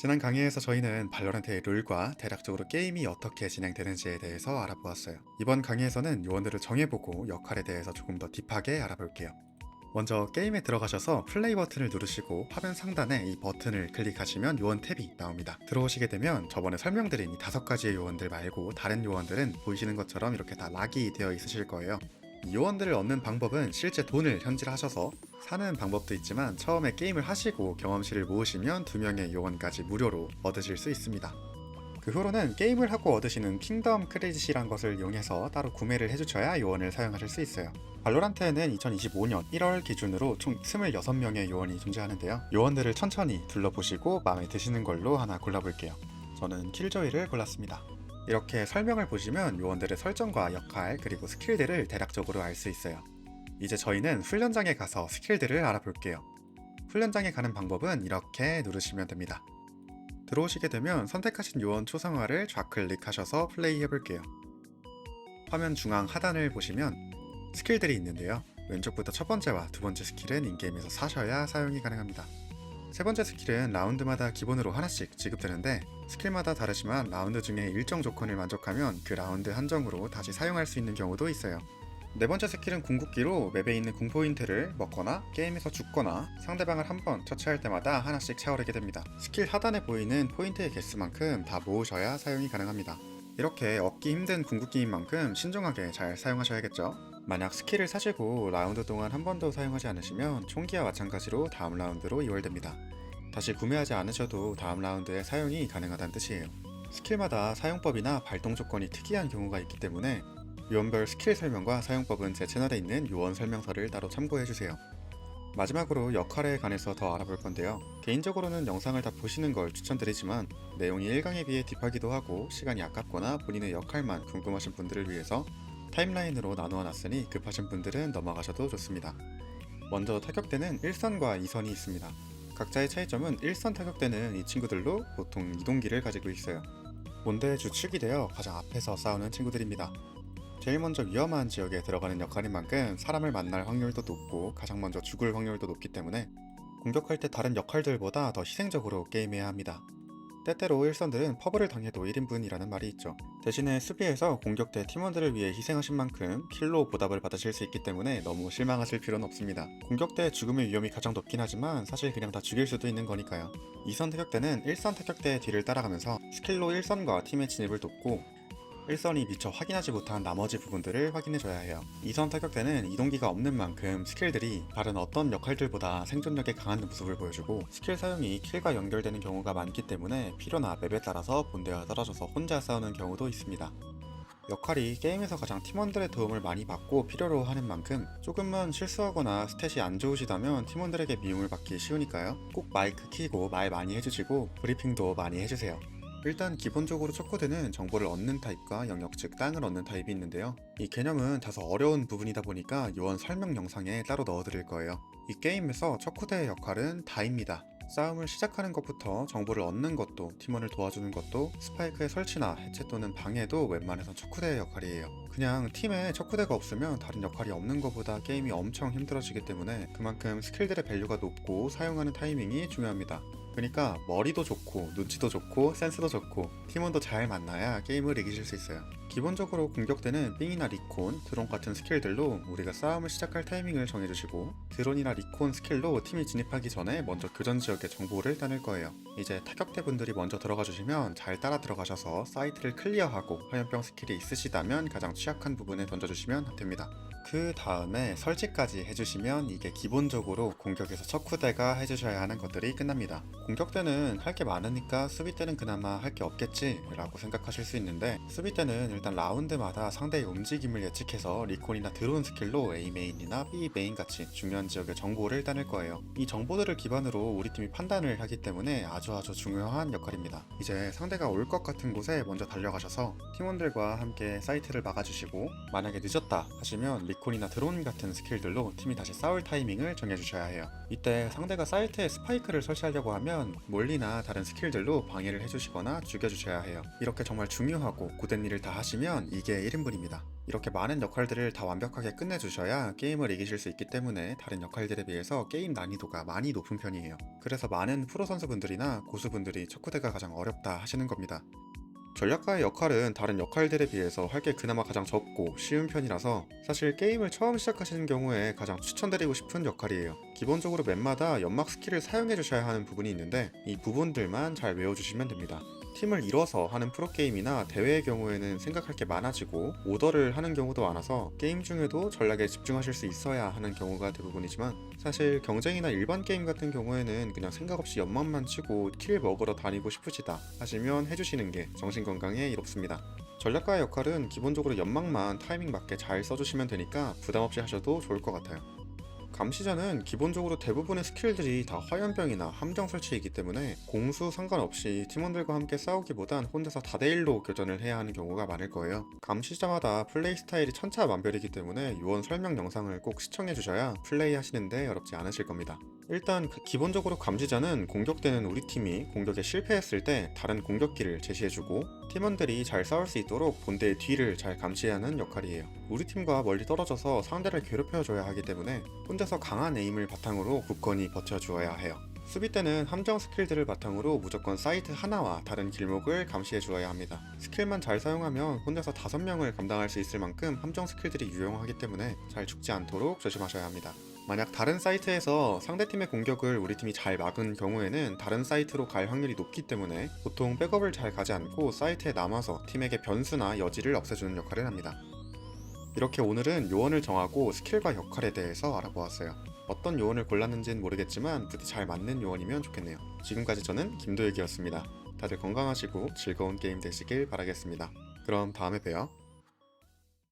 지난 강의에서 저희는 발로란트의 룰과 대략적으로 게임이 어떻게 진행되는지에 대해서 알아보았어요. 이번 강의에서는 요원들을 정해보고 역할에 대해서 조금 더 딥하게 알아볼게요. 먼저 게임에 들어가셔서 플레이 버튼을 누르시고 화면 상단에 이 버튼을 클릭하시면 요원 탭이 나옵니다. 들어오시게 되면 저번에 설명드린 이 다섯 가지의 요원들 말고 다른 요원들은 보이시는 것처럼 이렇게 다 락이 되어 있으실 거예요. 이 요원들을 얻는 방법은 실제 돈을 현질하셔서 사는 방법도 있지만 처음에 게임을 하시고 경험치를 모으시면 두 명의 요원까지 무료로 얻으실 수 있습니다. 그 후로는 게임을 하고 얻으시는 킹덤 크레딧이란 것을 이용해서 따로 구매를 해주셔야 요원을 사용하실 수 있어요. 발로란트에는 2025년 1월 기준으로 총 26명의 요원이 존재하는데요. 요원들을 천천히 둘러보시고 마음에 드시는 걸로 하나 골라볼게요. 저는 킬조이를 골랐습니다. 이렇게 설명을 보시면 요원들의 설정과 역할 그리고 스킬들을 대략적으로 알 수 있어요. 이제 저희는 훈련장에 가서 스킬들을 알아볼게요. 훈련장에 가는 방법은 이렇게 누르시면 됩니다. 들어오시게 되면 선택하신 요원 초상화를 좌클릭하셔서 플레이 해볼게요. 화면 중앙 하단을 보시면 스킬들이 있는데요. 왼쪽부터 첫 번째와 두 번째 스킬은 인게임에서 사셔야 사용이 가능합니다. 세 번째 스킬은 라운드마다 기본으로 하나씩 지급되는데 스킬마다 다르지만 라운드 중에 일정 조건을 만족하면 그 라운드 한정으로 다시 사용할 수 있는 경우도 있어요. 네 번째 스킬은 궁극기로 맵에 있는 궁포인트를 먹거나 게임에서 죽거나 상대방을 한 번 처치할 때마다 하나씩 채워내게 됩니다. 스킬 하단에 보이는 포인트의 개수만큼 다 모으셔야 사용이 가능합니다. 이렇게 얻기 힘든 궁극기인 만큼 신중하게 잘 사용하셔야겠죠. 만약 스킬을 사시고 라운드 동안 한 번도 사용하지 않으시면 총기와 마찬가지로 다음 라운드로 이월됩니다. 다시 구매하지 않으셔도 다음 라운드에 사용이 가능하다는 뜻이에요. 스킬마다 사용법이나 발동 조건이 특이한 경우가 있기 때문에 요원별 스킬 설명과 사용법은 제 채널에 있는 요원 설명서를 따로 참고해주세요. 마지막으로 역할에 관해서 더 알아볼 건데요. 개인적으로는 영상을 다 보시는 걸 추천드리지만 내용이 1강에 비해 딥하기도 하고 시간이 아깝거나 본인의 역할만 궁금하신 분들을 위해서 타임라인으로 나누어 놨으니 급하신 분들은 넘어가셔도 좋습니다. 먼저 타격대는 1선과 2선이 있습니다. 각자의 차이점은 1선 타격대는 이 친구들로 보통 이동기를 가지고 있어요. 몬대의 주축이 되어 가장 앞에서 싸우는 친구들입니다. 제일 먼저 위험한 지역에 들어가는 역할인 만큼 사람을 만날 확률도 높고 가장 먼저 죽을 확률도 높기 때문에 공격할 때 다른 역할들보다 더 희생적으로 게임해야 합니다. 때때로 일선들은 퍼블을 당해도 1인분이라는 말이 있죠. 대신에 수비에서 공격 대 팀원들을 위해 희생하신 만큼 킬로 보답을 받으실 수 있기 때문에 너무 실망하실 필요는 없습니다. 공격 대 죽음의 위험이 가장 높긴 하지만 사실 그냥 다 죽일 수도 있는 거니까요. 2선 타격대는 1선 타격대의 뒤를 따라가면서 스킬로 1선과 팀의 진입을 돕고 1선이 미처 확인하지 못한 나머지 부분들을 확인해줘야 해요. 2선 타격대는 이동기가 없는 만큼 스킬들이 다른 어떤 역할들보다 생존력에 강한 모습을 보여주고 스킬 사용이 킬과 연결되는 경우가 많기 때문에 필요나 맵에 따라서 본대와 떨어져서 혼자 싸우는 경우도 있습니다. 역할이 게임에서 가장 팀원들의 도움을 많이 받고 필요로 하는 만큼 조금만 실수하거나 스탯이 안 좋으시다면 팀원들에게 미움을 받기 쉬우니까요. 꼭 마이크 키고 말 많이 해주시고 브리핑도 많이 해주세요. 일단 기본적으로 첫 코드는 정보를 얻는 타입과 영역 즉 땅을 얻는 타입이 있는데요. 이 개념은 다소 어려운 부분이다 보니까 요원 설명 영상에 따로 넣어드릴 거예요. 이 게임에서 첫 코드의 역할은 다입니다. 싸움을 시작하는 것부터 정보를 얻는 것도 팀원을 도와주는 것도 스파이크의 설치나 해체 또는 방해도 웬만해선 척후대의 역할이에요. 그냥 팀에 척후대가 없으면 다른 역할이 없는 것보다 게임이 엄청 힘들어지기 때문에 그만큼 스킬들의 밸류가 높고 사용하는 타이밍이 중요합니다. 그러니까 머리도 좋고 눈치도 좋고 센스도 좋고 팀원도 잘 만나야 게임을 이기실 수 있어요. 기본적으로 공격대는 삥이나 리콘, 드론 같은 스킬들로 우리가 싸움을 시작할 타이밍을 정해주시고 드론이나 리콘 스킬로 팀이 진입하기 전에 먼저 교전 지역의 정보를 따낼 거예요. 이제 타격대 분들이 먼저 들어가 주시면 잘 따라 들어가셔서 사이트를 클리어하고 화염병 스킬이 있으시다면 가장 취약한 부분에 던져주시면 됩니다. 그 다음에 설치까지 해주시면 이게 기본적으로 공격에서 척후대가 해주셔야 하는 것들이 끝납니다. 공격 때는 할 게 많으니까 수비 때는 그나마 할 게 없겠지 라고 생각하실 수 있는데 수비 때는 일단 라운드마다 상대의 움직임을 예측해서 리콘이나 드론 스킬로 A 메인이나 B 메인 같이 중요한 지역의 정보를 따낼 거예요. 이 정보들을 기반으로 우리 팀이 판단을 하기 때문에 아주 아주 중요한 역할입니다. 이제 상대가 올 것 같은 곳에 먼저 달려가셔서 팀원들과 함께 사이트를 막아주시고 만약에 늦었다 하시면 리콘이나 드론 같은 스킬들로 팀이 다시 싸울 타이밍을 정해주셔야 해요. 이때 상대가 사이트에 스파이크를 설치하려고 하면 몰리나 다른 스킬들로 방해를 해주시거나 죽여주셔야 해요. 이렇게 정말 중요하고 고된 일을 다 하시 하시면 이게 1인분입니다. 이렇게 많은 역할들을 다 완벽하게 끝내주셔야 게임을 이기실 수 있기 때문에 다른 역할들에 비해서 게임 난이도가 많이 높은 편이에요. 그래서 많은 프로 선수분들이나 고수분들이 척후대가 가장 어렵다 하시는 겁니다. 전략가의 역할은 다른 역할들에 비해서 할 게 그나마 가장 적고 쉬운 편이라서 사실 게임을 처음 시작하시는 경우에 가장 추천드리고 싶은 역할이에요. 기본적으로 맵마다 연막 스킬을 사용해 주셔야 하는 부분이 있는데 이 부분들만 잘 외워주시면 됩니다. 팀을 이뤄서 하는 프로게임이나 대회의 경우에는 생각할 게 많아지고 오더를 하는 경우도 많아서 게임 중에도 전략에 집중하실 수 있어야 하는 경우가 대부분이지만 사실 경쟁이나 일반 게임 같은 경우에는 그냥 생각 없이 연막만 치고 킬 먹으러 다니고 싶으시다 하시면 해주시는 게 정신건강에 이롭습니다. 전략가의 역할은 기본적으로 연막만 타이밍 맞게 잘 써주시면 되니까 부담 없이 하셔도 좋을 것 같아요. 감시자는 기본적으로 대부분의 스킬들이 다 화염병이나 함정 설치이기 때문에 공수 상관없이 팀원들과 함께 싸우기보단 혼자서 다대일로 교전을 해야 하는 경우가 많을 거예요. 감시자마다 플레이 스타일이 천차만별이기 때문에 요원 설명 영상을 꼭 시청해 주셔야 플레이 하시는데 어렵지 않으실 겁니다. 일단 그 기본적으로 감시자는 공격되는 우리 팀이 공격에 실패했을 때 다른 공격기를 제시해주고 팀원들이 잘 싸울 수 있도록 본대의 뒤를 잘 감시해야 하는 역할이에요. 우리 팀과 멀리 떨어져서 상대를 괴롭혀줘야 하기 때문에 혼자서 강한 에임을 바탕으로 굳건히 버텨주어야 해요. 수비 때는 함정 스킬들을 바탕으로 무조건 사이트 하나와 다른 길목을 감시해 주어야 합니다. 스킬만 잘 사용하면 혼자서 5명을 감당할 수 있을 만큼 함정 스킬들이 유용하기 때문에 잘 죽지 않도록 조심하셔야 합니다. 만약 다른 사이트에서 상대팀의 공격을 우리 팀이 잘 막은 경우에는 다른 사이트로 갈 확률이 높기 때문에 보통 백업을 잘 가지 않고 사이트에 남아서 팀에게 변수나 여지를 없애주는 역할을 합니다. 이렇게 오늘은 요원을 정하고 스킬과 역할에 대해서 알아보았어요. 어떤 요원을 골랐는지는 모르겠지만 부디 잘 맞는 요원이면 좋겠네요. 지금까지 저는 김도혁이었습니다. 다들 건강하시고 즐거운 게임 되시길 바라겠습니다. 그럼 다음에 봬요.